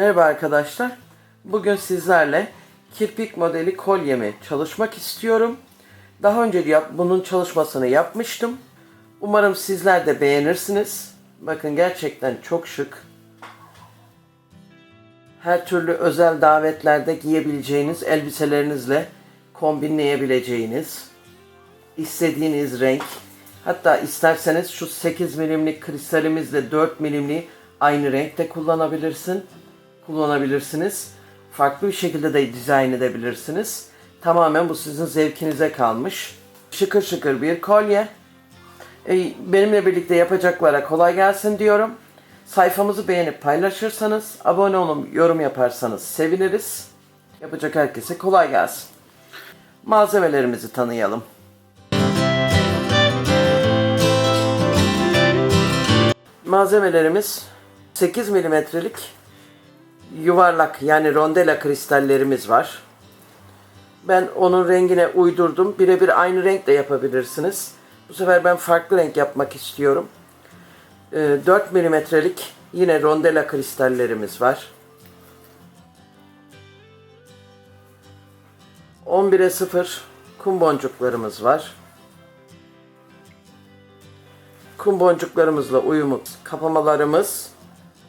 Merhaba arkadaşlar. Bugün sizlerle kirpik modeli kolyemi çalışmak istiyorum. Daha önce yap, bunun çalışmasını yapmıştım. Umarım sizler de beğenirsiniz. Bakın gerçekten çok şık. Her türlü özel davetlerde giyebileceğiniz elbiselerinizle kombinleyebileceğiniz istediğiniz renk hatta isterseniz şu 8 milimlik kristalimizle 4 milimli aynı renkte kullanabilirsin kullanabilirsiniz. Farklı bir şekilde de dizayn edebilirsiniz. Tamamen bu sizin zevkinize kalmış. Şıkır şıkır bir kolye. E, Benimle birlikte yapacaklara kolay gelsin diyorum. Sayfamızı beğenip paylaşırsanız, abone olup yorum yaparsanız seviniriz. Yapacak herkese kolay gelsin. Malzemelerimizi tanıyalım. Malzemelerimiz 8 milimetrelik yuvarlak yani rondela kristallerimiz var. Ben onun rengine uydurdum. Birebir aynı renkle yapabilirsiniz. Bu sefer ben farklı renk yapmak istiyorum. Ee, 4 milimetrelik yine rondela kristallerimiz var. 11'e 0 kum boncuklarımız var. Kum boncuklarımızla uyumlu kapamalarımız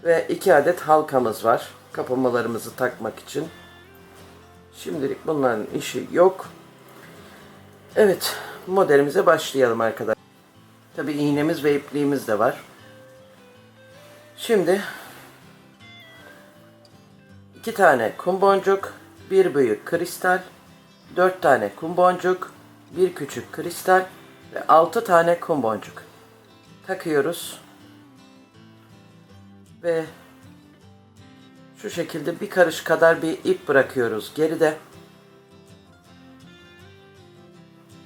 ve 2 adet halkamız var. Kapamalarımızı takmak için. Şimdilik bunların işi yok. Evet, modelimize başlayalım arkadaşlar. Tabi iğnemiz ve ipliğimiz de var. Şimdi iki tane kum boncuk, bir büyük kristal, dört tane kum boncuk, bir küçük kristal ve altı tane kum boncuk takıyoruz. Ve şu şekilde bir karış kadar bir ip bırakıyoruz geride.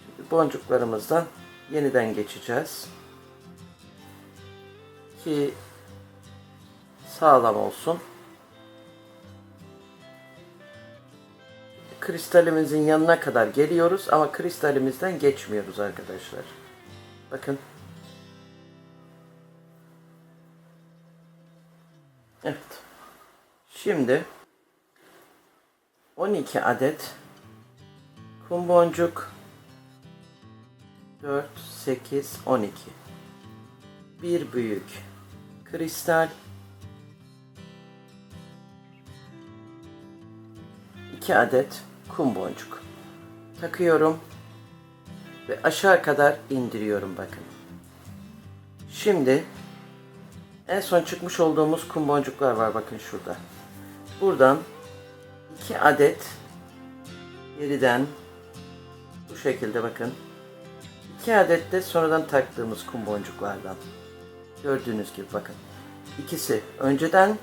Şimdi boncuklarımızdan yeniden geçeceğiz. Ki sağlam olsun. Kristalimizin yanına kadar geliyoruz ama kristalimizden geçmiyoruz arkadaşlar. Bakın. Şimdi 12 adet kum boncuk 4 8 12 bir büyük kristal 2 adet kum boncuk takıyorum ve aşağı kadar indiriyorum bakın. Şimdi en son çıkmış olduğumuz kum boncuklar var bakın şurada. Buradan iki adet geriden bu şekilde bakın. iki adet de sonradan taktığımız kum boncuklardan. Gördüğünüz gibi bakın. İkisi önceden,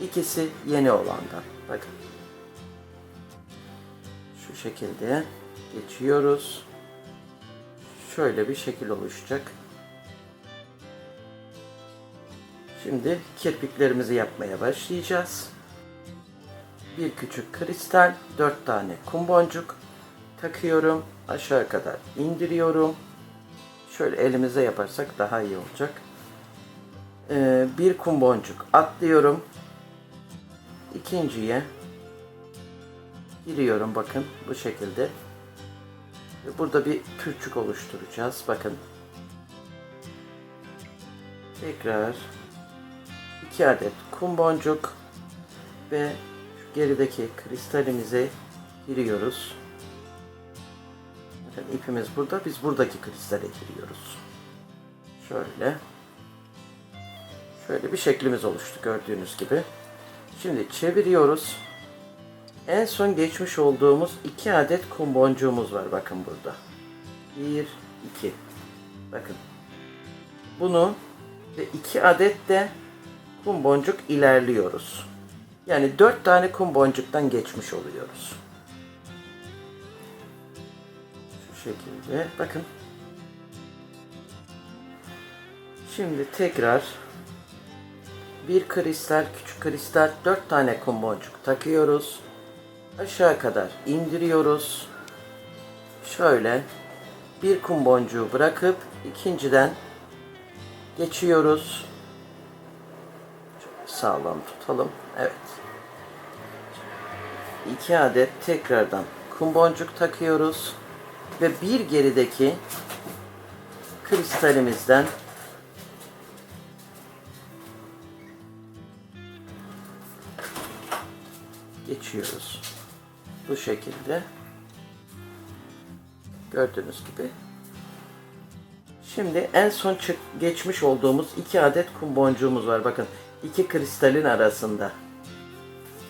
ikisi yeni olandan. Bakın. Şu şekilde geçiyoruz. Şöyle bir şekil oluşacak. Şimdi kirpiklerimizi yapmaya başlayacağız. Bir küçük kristal, dört tane kum boncuk takıyorum. Aşağı kadar indiriyorum. Şöyle elimize yaparsak daha iyi olacak. Ee, bir kum boncuk atlıyorum. İkinciye giriyorum bakın bu şekilde. Ve burada bir pürçük oluşturacağız. Bakın. Tekrar 2 adet kum boncuk ve gerideki kristalimize giriyoruz. Bakın ipimiz burada. Biz buradaki kristale giriyoruz. Şöyle. Şöyle bir şeklimiz oluştu gördüğünüz gibi. Şimdi çeviriyoruz. En son geçmiş olduğumuz iki adet kum boncuğumuz var bakın burada. Bir, iki. Bakın. Bunu ve iki adet de kum boncuk ilerliyoruz. Yani dört tane kum boncuktan geçmiş oluyoruz. Şu şekilde bakın. Şimdi tekrar bir kristal, küçük kristal, dört tane kum boncuk takıyoruz. Aşağı kadar indiriyoruz. Şöyle bir kum boncuğu bırakıp ikinciden geçiyoruz sağlam tutalım. Evet. 2 adet tekrardan kum boncuk takıyoruz ve bir gerideki kristalimizden geçiyoruz. Bu şekilde gördüğünüz gibi. Şimdi en son çık geçmiş olduğumuz iki adet kum boncuğumuz var. Bakın iki kristalin arasında.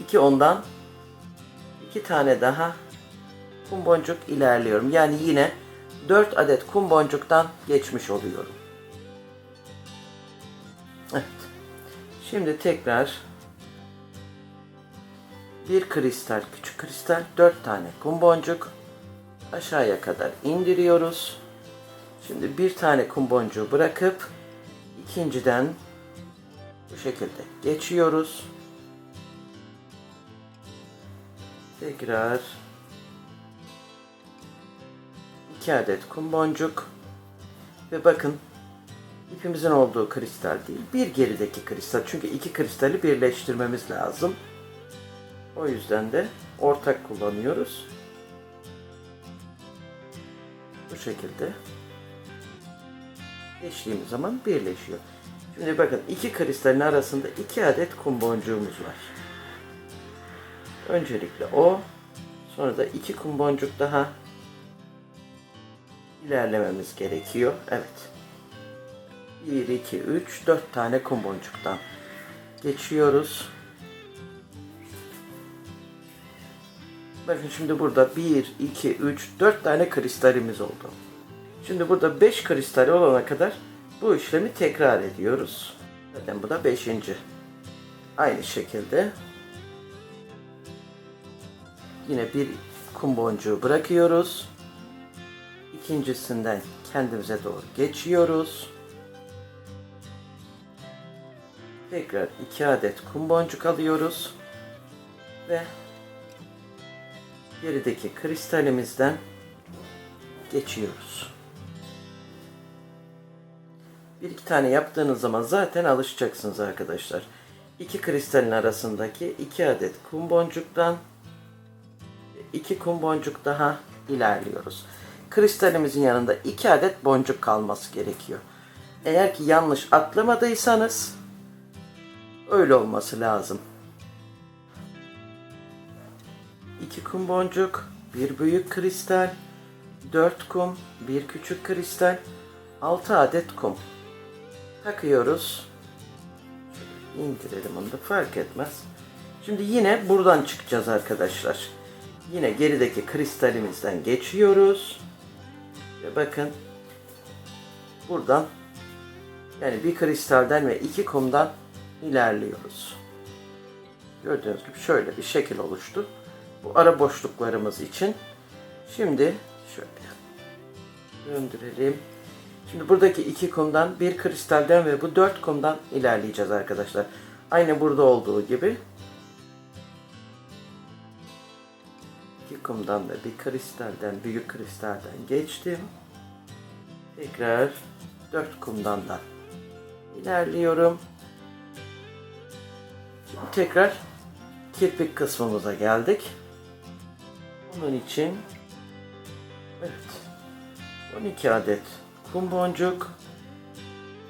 İki ondan iki tane daha kum boncuk ilerliyorum. Yani yine 4 adet kum boncuktan geçmiş oluyorum. Evet. Şimdi tekrar bir kristal, küçük kristal, 4 tane kum boncuk aşağıya kadar indiriyoruz. Şimdi bir tane kum boncuğu bırakıp ikinciden bu şekilde geçiyoruz. Tekrar 2 adet kum boncuk ve bakın ipimizin olduğu kristal değil bir gerideki kristal çünkü iki kristali birleştirmemiz lazım. O yüzden de ortak kullanıyoruz. Bu şekilde geçtiğimiz zaman birleşiyor. Şimdi bakın iki kristalin arasında iki adet kum boncuğumuz var. Öncelikle o, sonra da iki kum boncuk daha ilerlememiz gerekiyor. Evet. 1, 2, 3, 4 tane kum boncuktan geçiyoruz. Bakın şimdi burada 1, 2, 3, 4 tane kristalimiz oldu. Şimdi burada 5 kristal olana kadar bu işlemi tekrar ediyoruz. Zaten bu da 5. Aynı şekilde yine bir kum boncuğu bırakıyoruz. İkincisinden kendimize doğru geçiyoruz. Tekrar iki adet kum boncuk alıyoruz ve gerideki kristalimizden geçiyoruz. Bir iki tane yaptığınız zaman zaten alışacaksınız arkadaşlar. İki kristalin arasındaki iki adet kum boncuktan iki kum boncuk daha ilerliyoruz. Kristalimizin yanında iki adet boncuk kalması gerekiyor. Eğer ki yanlış atlamadıysanız öyle olması lazım. İki kum boncuk, bir büyük kristal, dört kum, bir küçük kristal, altı adet kum. Takıyoruz. İndirelim onu da fark etmez. Şimdi yine buradan çıkacağız arkadaşlar. Yine gerideki kristalimizden geçiyoruz. Ve bakın buradan yani bir kristalden ve iki kumdan ilerliyoruz. Gördüğünüz gibi şöyle bir şekil oluştu. Bu ara boşluklarımız için. Şimdi şöyle döndürelim. Şimdi buradaki iki kumdan bir kristalden ve bu dört kumdan ilerleyeceğiz arkadaşlar. Aynı burada olduğu gibi. İki kumdan da bir kristalden, büyük kristalden geçtim. Tekrar dört kumdan da ilerliyorum. Şimdi tekrar kirpik kısmımıza geldik. Bunun için evet 12 adet kum boncuk,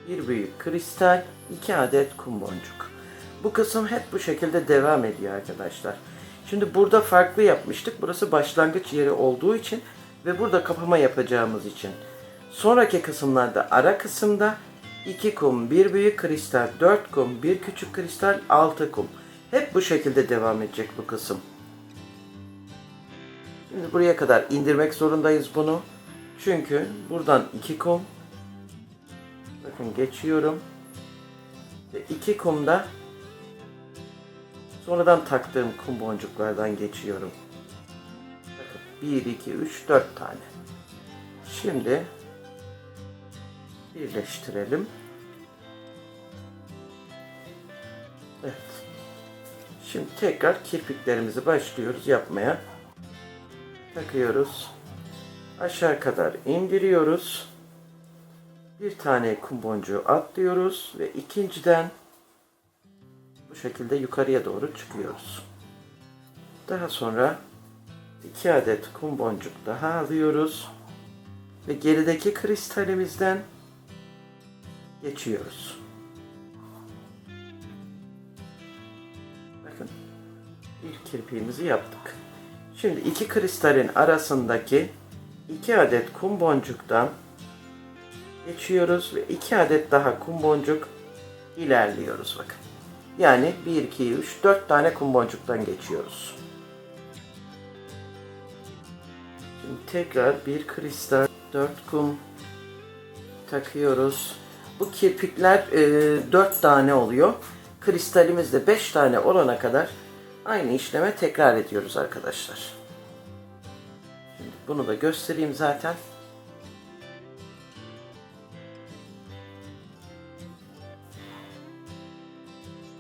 bir büyük kristal, 2 adet kum boncuk. Bu kısım hep bu şekilde devam ediyor arkadaşlar. Şimdi burada farklı yapmıştık. Burası başlangıç yeri olduğu için ve burada kapama yapacağımız için. Sonraki kısımlarda ara kısımda 2 kum, 1 büyük kristal, 4 kum, 1 küçük kristal, 6 kum. Hep bu şekilde devam edecek bu kısım. Şimdi buraya kadar indirmek zorundayız bunu. Çünkü buradan 2 kum bakın geçiyorum. Ve 2 kumda sonradan taktığım kum boncuklardan geçiyorum. Bakın 1 2 3 4 tane. Şimdi birleştirelim. Evet. Şimdi tekrar kirpiklerimizi başlıyoruz yapmaya. Takıyoruz. Aşağı kadar indiriyoruz. Bir tane kum boncuğu atlıyoruz ve ikinciden şekilde yukarıya doğru çıkıyoruz. Daha sonra 2 adet kum boncuk daha alıyoruz. Ve gerideki kristalimizden geçiyoruz. Bakın ilk kirpiğimizi yaptık. Şimdi iki kristalin arasındaki iki adet kum boncuktan geçiyoruz ve iki adet daha kum boncuk ilerliyoruz bakın. Yani 1, 2, 3, 4 tane kum boncuktan geçiyoruz. Şimdi tekrar bir kristal, 4 kum takıyoruz. Bu kirpikler e, 4 tane oluyor. Kristalimiz de 5 tane olana kadar aynı işleme tekrar ediyoruz arkadaşlar. Şimdi bunu da göstereyim zaten.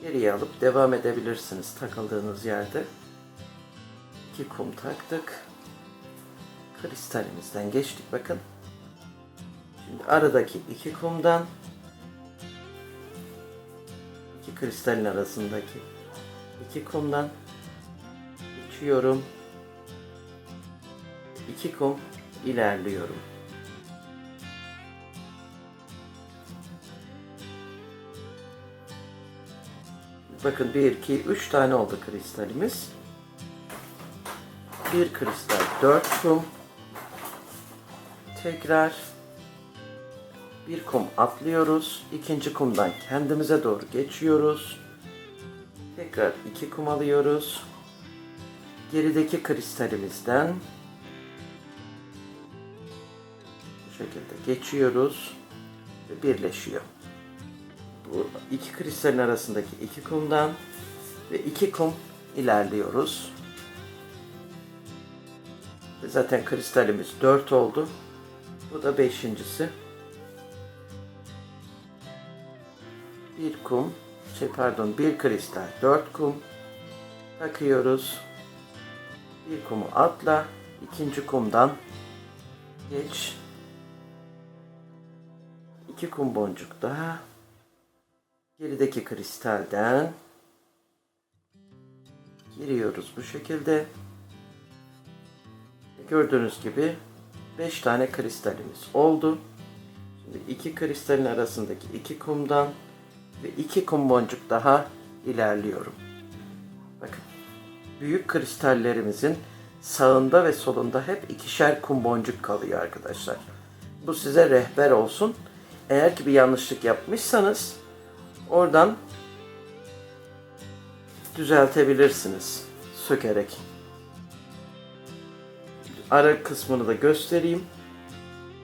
Geriye alıp devam edebilirsiniz takıldığınız yerde. İki kum taktık. Kristalimizden geçtik bakın. Şimdi aradaki iki kumdan iki kristalin arasındaki iki kumdan geçiyorum. İki kum ilerliyorum. Bakın 1, 2, 3 tane oldu kristalimiz. Bir kristal 4 kum. Tekrar bir kum atlıyoruz. İkinci kumdan kendimize doğru geçiyoruz. Tekrar iki kum alıyoruz. Gerideki kristalimizden bu şekilde geçiyoruz ve birleşiyor. Bu iki kristalin arasındaki iki kumdan ve iki kum ilerliyoruz. Zaten kristalimiz 4 oldu. Bu da beşincisi. Bir kum, şey pardon bir kristal, dört kum takıyoruz. Bir kumu atla, ikinci kumdan geç. İki kum boncuk daha. Gerideki kristalden giriyoruz bu şekilde. Gördüğünüz gibi 5 tane kristalimiz oldu. Şimdi iki kristalin arasındaki iki kumdan ve iki kum boncuk daha ilerliyorum. Bakın. Büyük kristallerimizin sağında ve solunda hep ikişer kum boncuk kalıyor arkadaşlar. Bu size rehber olsun. Eğer ki bir yanlışlık yapmışsanız oradan düzeltebilirsiniz sökerek. Ara kısmını da göstereyim.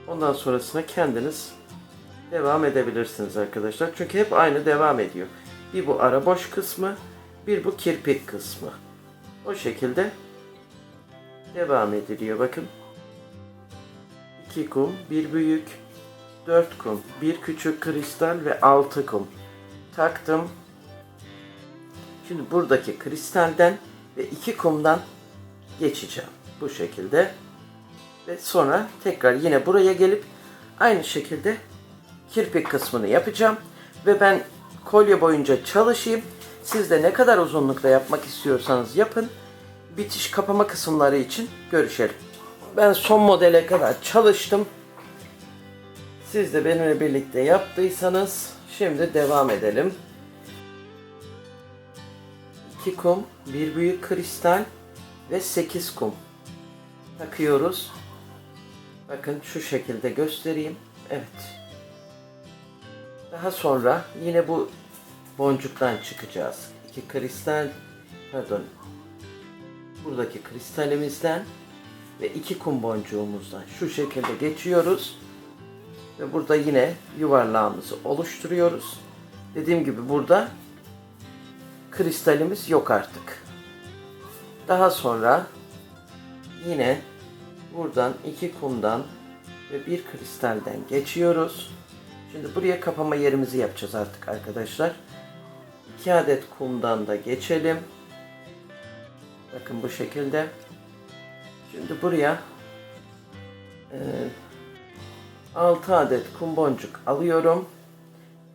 Ondan sonrasına kendiniz devam edebilirsiniz arkadaşlar. Çünkü hep aynı devam ediyor. Bir bu ara boş kısmı, bir bu kirpik kısmı. O şekilde devam ediliyor. Bakın. 2 kum, bir büyük, 4 kum, bir küçük kristal ve 6 kum taktım. Şimdi buradaki kristalden ve iki kumdan geçeceğim. Bu şekilde. Ve sonra tekrar yine buraya gelip aynı şekilde kirpik kısmını yapacağım. Ve ben kolye boyunca çalışayım. Siz de ne kadar uzunlukta yapmak istiyorsanız yapın. Bitiş kapama kısımları için görüşelim. Ben son modele kadar çalıştım. Siz de benimle birlikte yaptıysanız şimdi devam edelim. 2 kum, bir büyük kristal ve 8 kum takıyoruz. Bakın şu şekilde göstereyim. Evet. Daha sonra yine bu boncuktan çıkacağız. İki kristal, pardon, buradaki kristalimizden ve iki kum boncuğumuzdan şu şekilde geçiyoruz. Ve burada yine yuvarlağımızı oluşturuyoruz. Dediğim gibi burada kristalimiz yok artık. Daha sonra yine buradan iki kumdan ve bir kristalden geçiyoruz. Şimdi buraya kapama yerimizi yapacağız artık arkadaşlar. 2 adet kumdan da geçelim. Bakın bu şekilde. Şimdi buraya 6 adet kum boncuk alıyorum.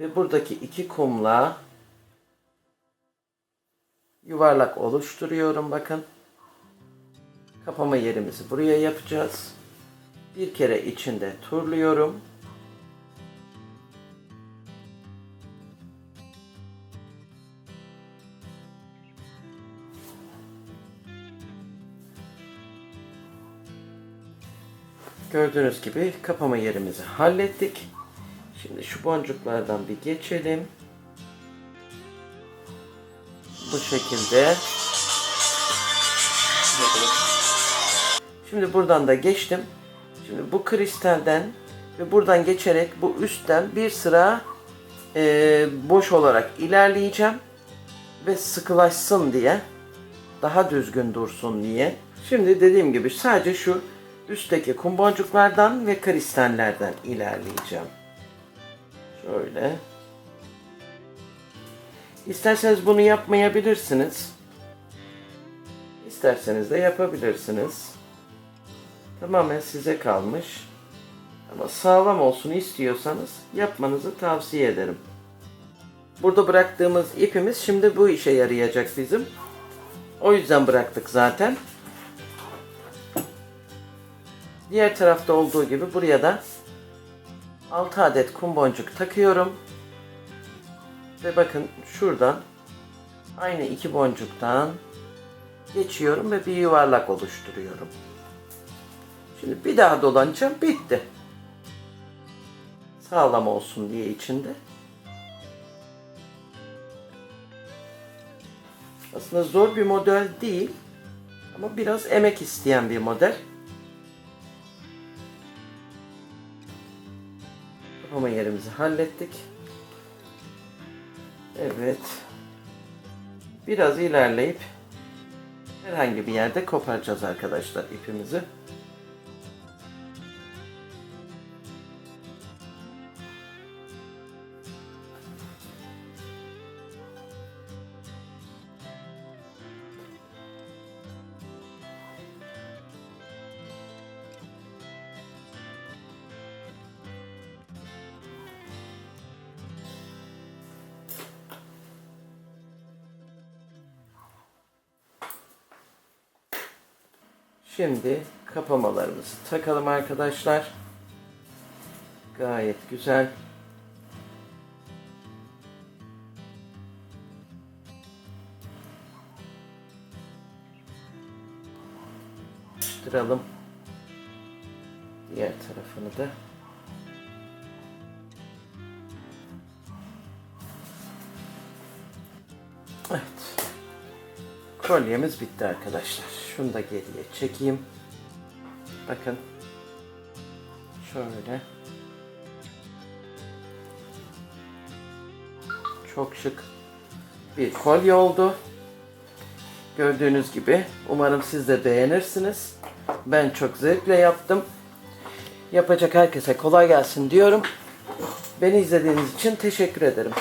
Ve buradaki iki kumla yuvarlak oluşturuyorum bakın. Kapama yerimizi buraya yapacağız. Bir kere içinde turluyorum. Gördüğünüz gibi kapama yerimizi hallettik. Şimdi şu boncuklardan bir geçelim. Bu şekilde. Şimdi buradan da geçtim. Şimdi bu kristalden ve buradan geçerek bu üstten bir sıra eee, boş olarak ilerleyeceğim ve sıkılaşsın diye daha düzgün dursun diye. Şimdi dediğim gibi sadece şu üstteki kum boncuklardan ve kristallerden ilerleyeceğim. Şöyle. İsterseniz bunu yapmayabilirsiniz. İsterseniz de yapabilirsiniz. Tamamen size kalmış. Ama sağlam olsun istiyorsanız yapmanızı tavsiye ederim. Burada bıraktığımız ipimiz şimdi bu işe yarayacak bizim. O yüzden bıraktık zaten. Diğer tarafta olduğu gibi buraya da 6 adet kum boncuk takıyorum. Ve bakın şuradan aynı iki boncuktan geçiyorum ve bir yuvarlak oluşturuyorum. Şimdi bir daha dolanacağım. Bitti. Sağlam olsun diye içinde. Aslında zor bir model değil. Ama biraz emek isteyen bir model. Kapama yerimizi hallettik. Evet. Biraz ilerleyip herhangi bir yerde koparacağız arkadaşlar ipimizi. Şimdi kapamalarımızı takalım arkadaşlar. Gayet güzel. Yapıştıralım. Diğer tarafını da. Evet. Kolyemiz bitti arkadaşlar. Şunu da geriye çekeyim. Bakın. Şöyle. Çok şık bir kolye oldu. Gördüğünüz gibi umarım siz de beğenirsiniz. Ben çok zevkle yaptım. Yapacak herkese kolay gelsin diyorum. Beni izlediğiniz için teşekkür ederim.